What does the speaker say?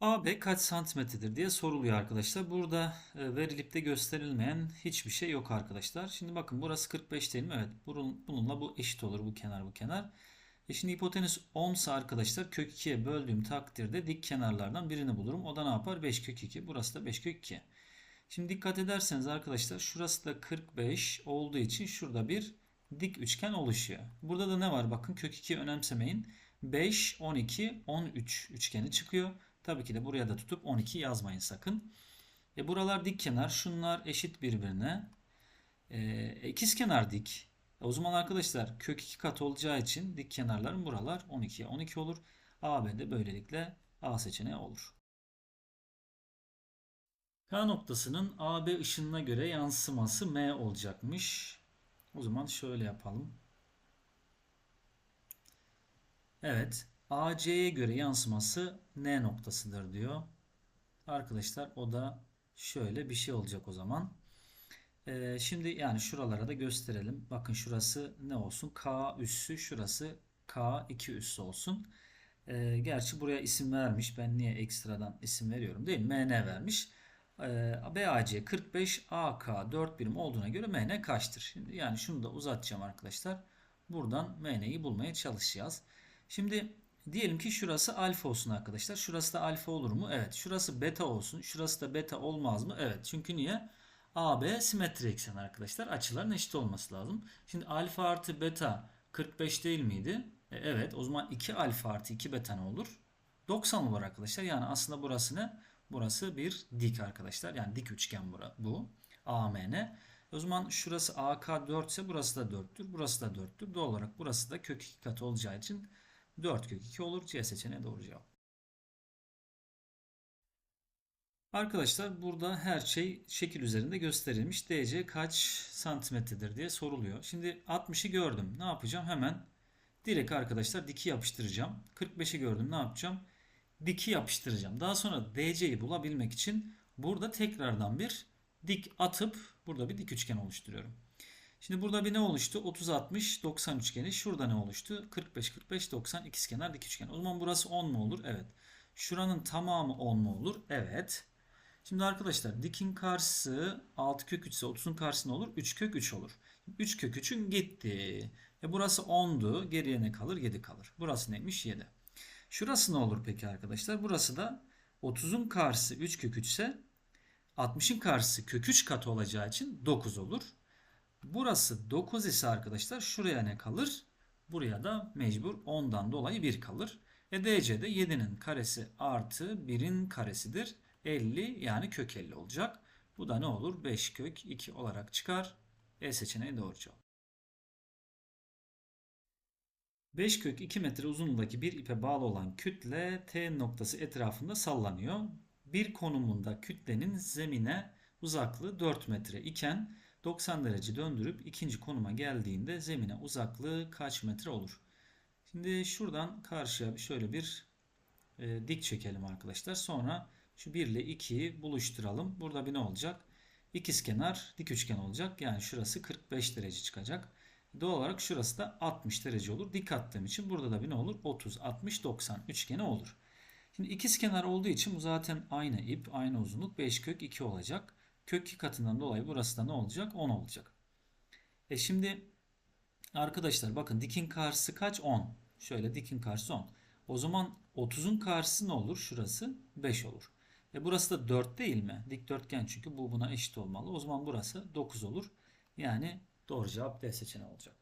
AB kaç santimetredir diye soruluyor arkadaşlar. Burada e, verilip de gösterilmeyen hiçbir şey yok arkadaşlar. Şimdi bakın burası 45 değil mi? Evet. Bunun- Bununla bu eşit olur bu kenar bu kenar. E şimdi hipotenüs 10 ise arkadaşlar kök 2'ye böldüğüm takdirde dik kenarlardan birini bulurum. O da ne yapar? 5 kök 2. Burası da 5 kök 2. Şimdi dikkat ederseniz arkadaşlar şurası da 45 olduğu için şurada bir dik üçgen oluşuyor. Burada da ne var? Bakın kök 2 önemsemeyin. 5, 12, 13 üçgeni çıkıyor. Tabii ki de buraya da tutup 12 yazmayın sakın. E buralar dik kenar. Şunlar eşit birbirine. E, ikizkenar dik. E, o zaman arkadaşlar kök 2 kat olacağı için dik kenarların buralar 12'ye 12 olur. AB de böylelikle A seçeneği olur. K noktasının AB ışınına göre yansıması M olacakmış. O zaman şöyle yapalım. Evet. AC'ye göre yansıması N noktasıdır diyor. Arkadaşlar o da şöyle bir şey olacak o zaman. Ee, şimdi yani şuralara da gösterelim. Bakın şurası ne olsun? K üssü şurası K2 üssü olsun. Ee, gerçi buraya isim vermiş. Ben niye ekstradan isim veriyorum değil mi? MN vermiş. Ee, BAC 45 AK 4 birim olduğuna göre MN kaçtır? Şimdi yani şunu da uzatacağım arkadaşlar. Buradan MN'yi bulmaya çalışacağız. Şimdi diyelim ki şurası alfa olsun arkadaşlar. Şurası da alfa olur mu? Evet. Şurası beta olsun. Şurası da beta olmaz mı? Evet. Çünkü niye? AB simetri eksen arkadaşlar. Açıların eşit olması lazım. Şimdi alfa artı beta 45 değil miydi? E, evet. O zaman 2 alfa artı 2 beta ne olur? 90 olur arkadaşlar. Yani aslında burası ne? Burası bir dik arkadaşlar. Yani dik üçgen bura- bu. AMN. O zaman şurası AK 4 ise burası da 4'tür. Burası da 4'tür. Doğal olarak burası da kök 2 katı olacağı için 4 kök 2 olur. C seçeneği doğru cevap. Arkadaşlar burada her şey şekil üzerinde gösterilmiş. DC kaç santimetredir diye soruluyor. Şimdi 60'ı gördüm. Ne yapacağım? Hemen direkt arkadaşlar diki yapıştıracağım. 45'i gördüm. Ne yapacağım? Diki yapıştıracağım. Daha sonra DC'yi bulabilmek için burada tekrardan bir dik atıp burada bir dik üçgen oluşturuyorum. Şimdi burada bir ne oluştu? 30 60 90 üçgeni. Şurada ne oluştu? 45 45 90 ikizkenar dik üçgen. O zaman burası 10 mu olur? Evet. Şuranın tamamı 10 mu olur? Evet. Şimdi arkadaşlar dikin karşısı 6 kök 3 ise 30'un karşısı ne olur? 3 kök 3 olur. 3 kök 3'ün gitti. E burası 10'du. Geriye ne kalır? 7 kalır. Burası neymiş? 7. Şurası ne olur peki arkadaşlar? Burası da 30'un karşısı 3 kök 3 ise 60'ın karşısı kök 3 katı olacağı için 9 olur. Burası 9 ise arkadaşlar şuraya ne kalır? Buraya da mecbur 10'dan dolayı 1 kalır. E DC'de 7'nin karesi artı 1'in karesidir. 50 yani kök 50 olacak. Bu da ne olur? 5 kök 2 olarak çıkar. E seçeneği doğru cevap. 5 kök 2 metre uzunluğundaki bir ipe bağlı olan kütle T noktası etrafında sallanıyor. Bir konumunda kütlenin zemine uzaklığı 4 metre iken 90 derece döndürüp ikinci konuma geldiğinde zemine uzaklığı kaç metre olur? Şimdi şuradan karşıya şöyle bir e, dik çekelim arkadaşlar. Sonra şu 1 ile 2'yi buluşturalım. Burada bir ne olacak? İkizkenar dik üçgen olacak. Yani şurası 45 derece çıkacak. Doğal olarak şurası da 60 derece olur. Dik attığım için burada da bir ne olur? 30, 60, 90 üçgeni olur. Şimdi ikizkenar olduğu için bu zaten aynı ip, aynı uzunluk 5 kök 2 olacak. Kök 2 katından dolayı burası da ne olacak? 10 olacak. E şimdi arkadaşlar bakın dikin karşısı kaç? 10. Şöyle dikin karşısı 10. O zaman 30'un karşısı ne olur? Şurası 5 olur. E burası da 4 değil mi? Dikdörtgen çünkü bu buna eşit olmalı. O zaman burası 9 olur. Yani doğru cevap D seçeneği olacak.